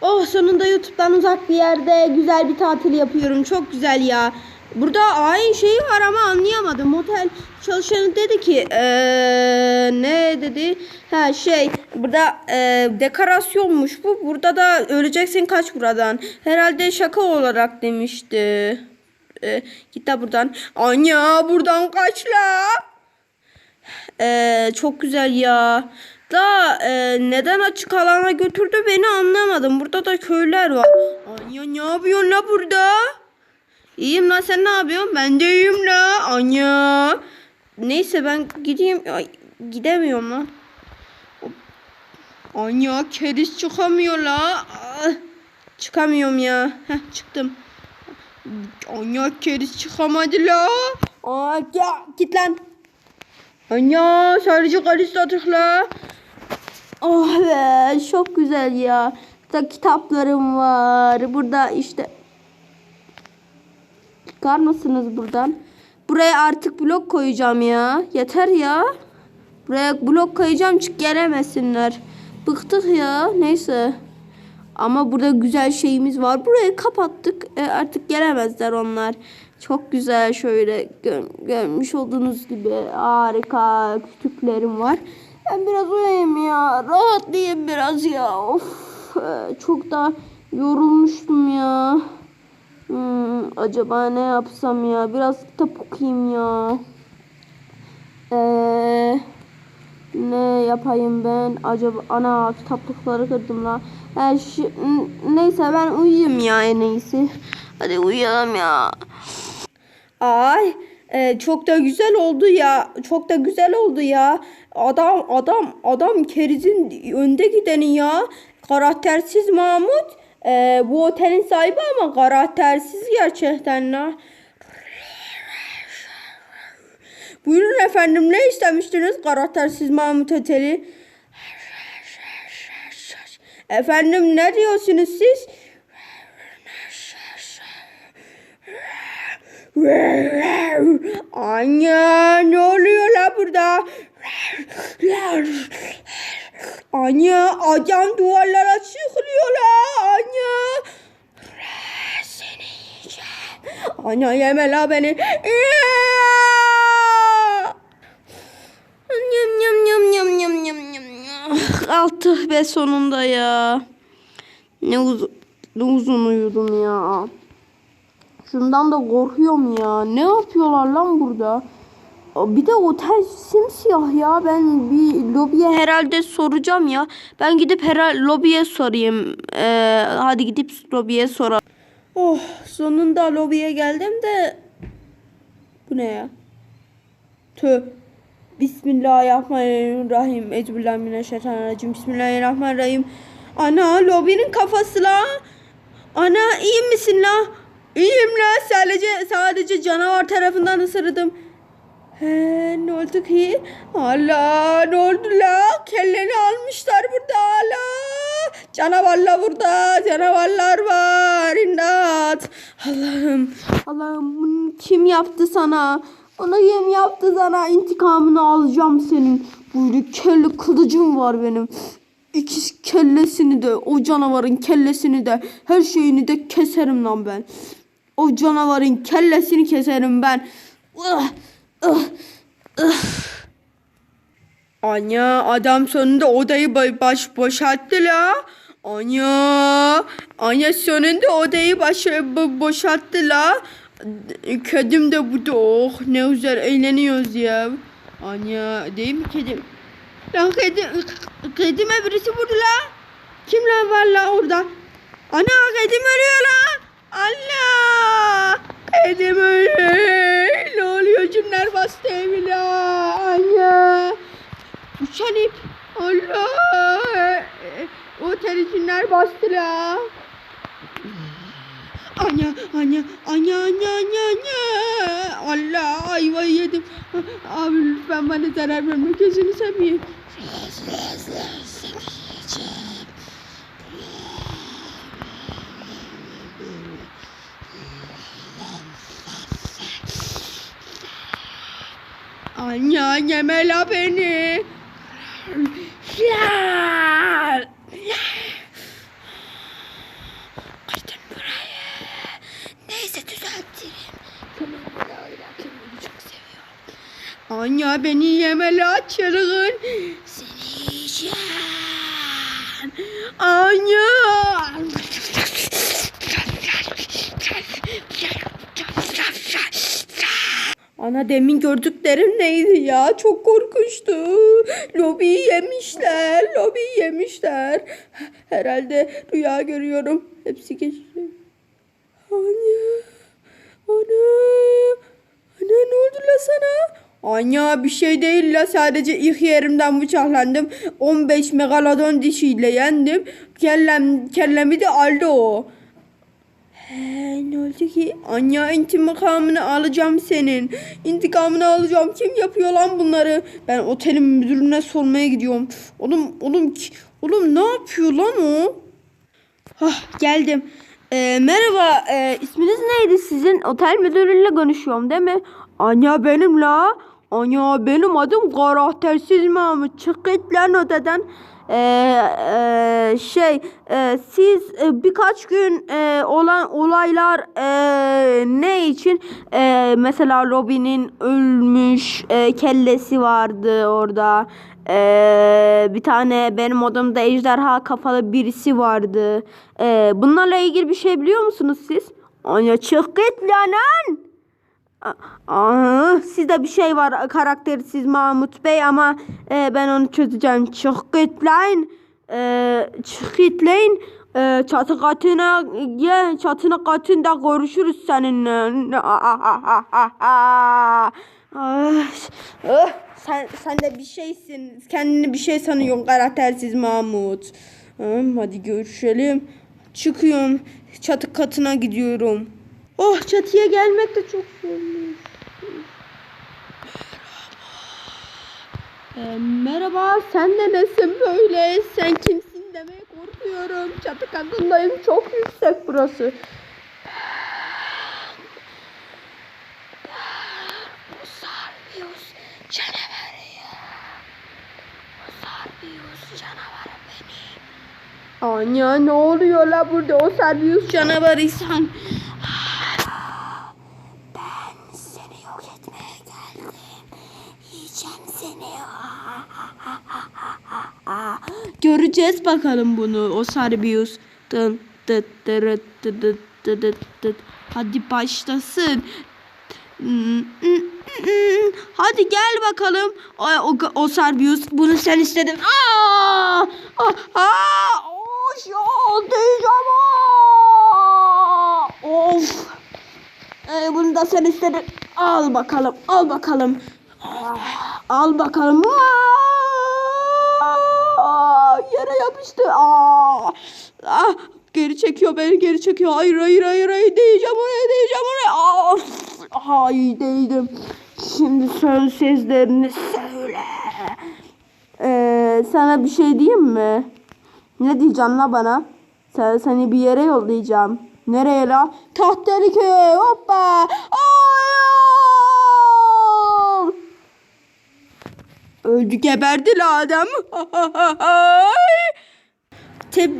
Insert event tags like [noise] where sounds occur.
Oh sonunda YouTube'dan uzak bir yerde güzel bir tatil yapıyorum. Çok güzel ya. Burada aynı şeyi var ama anlayamadım. Motel çalışanı dedi ki eee, ne dedi? Ha şey burada eee, dekorasyonmuş bu. Burada da öleceksin kaç buradan. Herhalde şaka olarak demişti. Eee, git de buradan. Anya buradan kaç la. Ee, çok güzel ya. Da e, neden açık alana götürdü beni anlamadım. Burada da köyler var. Anya ne yapıyorsun la burada? İyiyim la sen ne yapıyorsun? Ben de iyiyim la. Anya. Neyse ben gideyim. Ay, gidemiyorum lan. Anya keriz çıkamıyor la. Ah, Çıkamıyorum ya. Heh, çıktım. Anya keriz çıkamadı la. Aa, git lan. Anya sadece karıştı tıkla. Oh be çok güzel ya. Burada kitaplarım var. Burada işte. Çıkar mısınız buradan? Buraya artık blok koyacağım ya. Yeter ya. Buraya blok koyacağım çık gelemezsinler. Bıktık ya. Neyse. Ama burada güzel şeyimiz var. Burayı kapattık. E, artık gelemezler onlar. Çok güzel şöyle gör- görmüş olduğunuz gibi harika kütüklerim var. Ben biraz uyuyayım ya. Rahatlayayım biraz ya. Of. e, Çok da yorulmuştum ya. Hmm, acaba ne yapsam ya? Biraz kitap okuyayım ya. Eee ne yapayım ben? Acaba ana kitaplıkları kırdım la. Ha, şu, n- neyse ben uyuyayım ya en iyisi. Hadi uyuyalım ya. Ay e, çok da güzel oldu ya. Çok da güzel oldu ya. Adam adam adam kerizin önde gideni ya. Karaktersiz Mahmut. E, bu otelin sahibi ama karaktersiz gerçekten la. Buyurun efendim ne istemiştiniz karaktersiz Mahmut Oteli? Efendim ne diyorsunuz siz? Anya ne oluyor la burada? Anya adam duvarlara çıkıyor la Anya. Seni yiyeceğim. Anya yeme la beni. Yam yam yam yam yam yam yam. Altı be sonunda ya. Ne uzun, ne uzun uyudum ya. Şundan da korkuyorum ya. Ne yapıyorlar lan burada? Bir de otel simsiyah ya. Ben bir lobiye herhalde soracağım ya. Ben gidip herhalde lobiye sorayım. Ee, hadi gidip lobiye soralım. Oh sonunda lobiye geldim de. Bu ne ya? Tüh. Bismillahirrahmanirrahim. Ecbillahimineşşeytanirracim. Bismillahirrahmanirrahim. Ana lobinin kafası la. Ana iyi misin la? İyiyim la. Sadece sadece canavar tarafından ısırdım. He ne oldu ki? Allah ne oldu la? Kelleni almışlar burada la. Canavarlar burada. Canavarlar var. İmdat. Allah'ım. Allah'ım kim yaptı sana? Onu kim yaptı sana? İntikamını alacağım senin. Böyle kelle kılıcım var benim. İki kellesini de o canavarın kellesini de her şeyini de keserim lan ben. O canavarın kellesini keserim ben. İh. Anya adam sonunda odayı ba- baş boşalttı la. Anya, Anya sonunda odayı baş bo- boşalttı la. Kedim de burada. Oh ne güzel eğleniyoruz ya. Anya değil mi kedim? Lan kedim, kedime birisi vurdu la. Kim lan var la orada? Ana kedim ölüyor la. Allah. Kedim ölüyor. Ne oluyor cinler bastı evi la. Anya. Uçan ip. Allah. Otel cinler bastı la. Anya, anya, anya, anya, anya, anya. Allah, ayvayı yedim. Abi lütfen bana zarar verme, gözünü seveyim. Anya yeme la beni. Ya. Kırdım burayı. Neyse düzeltirim. Kendimi çok seviyorum. Anya beni yeme la çılgın. Seni yiyeceğim. Anya. Ana demin gördüklerim neydi ya? Çok korkunçtu. Lobiyi yemişler. Lobiyi yemişler. Herhalde rüya görüyorum. Hepsi geçecek. Anya. Ana. Ana ne oldu la sana? Anya bir şey değil la sadece ilk yerimden bıçaklandım. 15 megalodon dişiyle yendim. Kellem, kellemi de aldı o. Ne oldu ki? Anya intikamını alacağım senin. İntikamını alacağım. Kim yapıyor lan bunları? Ben otelin müdürüne sormaya gidiyorum. Oğlum, oğlum, oğlum ne yapıyor lan o? Hah geldim. Ee, merhaba, ee, isminiz neydi sizin? Otel müdürüyle konuşuyorum değil mi? Anya benim la. Anya benim adım karaktersiz Mahmut. Çık git lan odadan. Ee, ee, şey, ee, siz ee, birkaç gün ee, olan olaylar ee, ne için? Ee, mesela Robin'in ölmüş ee, kellesi vardı orada. Ee, bir tane benim odamda ejderha kafalı birisi vardı. Ee, bunlarla ilgili bir şey biliyor musunuz siz? Anya çık git lan. Sizde bir şey var karaktersiz Mahmut Bey ama e, ben onu çözeceğim. Çık git lan. E, çık git lan. E, çatı katına gel çatına katında görüşürüz seninle. Ah, ah, sen sen de bir şeysin. Kendini bir şey sanıyorsun karaktersiz Mahmut. Hadi görüşelim. Çıkıyorum. Çatı katına gidiyorum. Oh çatıya gelmek de çok zormuş. Merhaba. Ee, merhaba sen de nesin böyle? Sen kimsin demeye korkuyorum. Çatı katındayım çok yüksek burası. Anya ne oluyor la burada o Sarbius canavarıysan? Ben seni yok etmeye geldim. Yiyeceğim seni. Göreceğiz bakalım bunu o Sarbius. Dın. Hadi başlasın. Hadi gel bakalım. O, o, o Sarbius bunu sen istedin. Aa! Aa! Aa! Ya diyeceğim. Of. Ee, bunu da sen istedin. Al bakalım. Al bakalım. Ah, Al bakalım. Aa! Yere yapıştı. Aa! Ah! Geri çekiyor beni geri çekiyor. Hayır hayır hayır hayır diyeceğim oraya diyeceğim oraya. Aa! Değdim. Şimdi son sözlerini söyle. Ee, sana bir şey diyeyim mi? Ne diyeceksin la bana? Sen, seni bir yere yollayacağım. Nereye la? Tahtelike hoppa. Hayır. Öldü geberdi la adam. [laughs] Teb